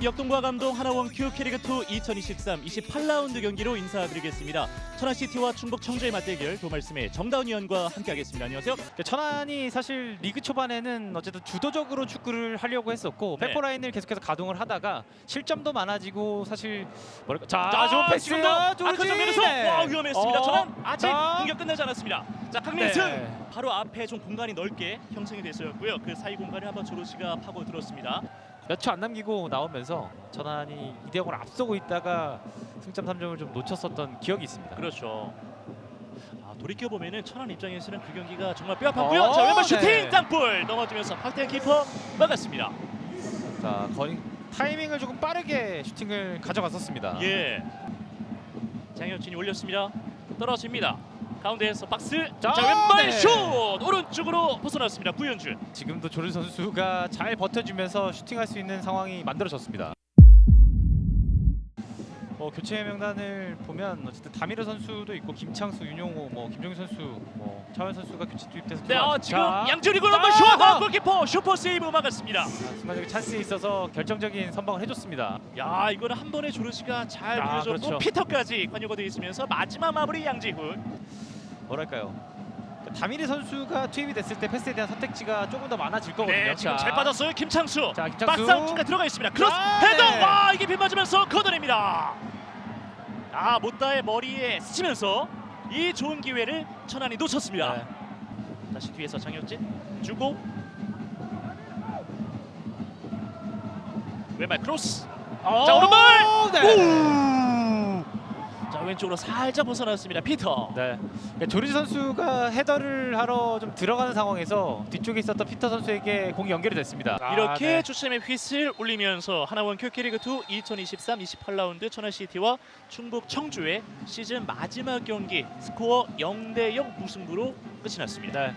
역동과 감동 하나원 큐 캐리그2 2023 28라운드 경기로 인사드리겠습니다. 천안시티와 충북 청주의 맞대결 두 말씀에 정다운 위원과 함께하겠습니다. 안녕하세요. 네, 천안이 사실 리그 초반에는 어쨌든 주도적으로 축구를 하려고 했었고 네. 백포라인을 계속해서 가동을 하다가 실점도 많아지고 사실 뭐랄까 자, 자, 좋은 지금도 패스예요 아크 조르지 정면에서 네. 와 위험했습니다. 어, 천안 아직 자, 공격 끝나지 않았습니다. 자 강민승 네. 바로 앞에 좀 공간이 넓게 형성이 됐었고요. 그 사이 공간을 한번 조르시가 파고 들었습니다. 몇 초 안 남기고 나오면서 천안이 2대 0으로 앞서고 있다가 승점 3점을 좀 놓쳤었던 기억이 있습니다. 그렇죠. 아, 돌이켜 보면은 천안 입장에서는 그 경기가 정말 뼈아팠고요. 어, 자 왼발 슈팅 네. 땅볼 넘어지면서 박태현 키퍼 막았습니다. 자, 거리 타이밍을 조금 빠르게 슈팅을 가져갔었습니다. 예. 장현진이 올렸습니다. 떨어집니다. 가운데에서 박스. 자, 자, 왼발 네. 슛 오른쪽으로 벗어났습니다. 구현준. 지금도 조르 선수가 잘 버텨주면서 슈팅할 수 있는 상황이 만들어졌습니다. 뭐 교체 명단을 보면 어쨌든 다미르 선수도 있고 김창수, 윤용호, 뭐 김종희 선수, 뭐 차원 선수가 교체 투입돼서 네, 어, 들어왔- 지금 자, 양준이 골 자, 한번 슛. 아! 골키퍼 슈퍼 세이브 막았습니다. 자, 순간적인 찬스에 있어서 결정적인 선방을 해줬습니다. 야, 이거는 한 번에 조르시가 잘 아, 올려줬고 그렇죠. 피터까지 관여가 되어 있으면서 마지막 마무리 양지훈. 뭐랄까요? 다미르 선수가 투입이 됐을 때 패스에 대한 선택지가 조금 더 많아질 거거든요. 네, 지금 자, 잘 빠졌어요. 김창수. 자, 김창수. 박스 안쪽까지 들어가 있습니다. 크로스 자, 헤더. 네. 와, 이게 빗 맞으면서 걷어냅니다. 아, 못다의 머리에 스치면서 이 좋은 기회를 천안이 놓쳤습니다. 네. 다시 뒤에서 장혁진 주고 왼발 크로스. 어, 자, 오른발! 네. 자, 왼쪽으로 살짝 벗어났습니다. 피터. 네. 그러니까 조르지 선수가 헤더를 하러 좀 들어가는 상황에서 뒤쪽에 있었던 피터 선수에게 공이 연결이 됐습니다. 이렇게 아, 네. 주심의 휘슬 울리면서 하나원 큐캐리그2 2023 28라운드 천안시티와 충북 청주의 시즌 마지막 경기 스코어 0대0 무승부로 끝이 났습니다. 네.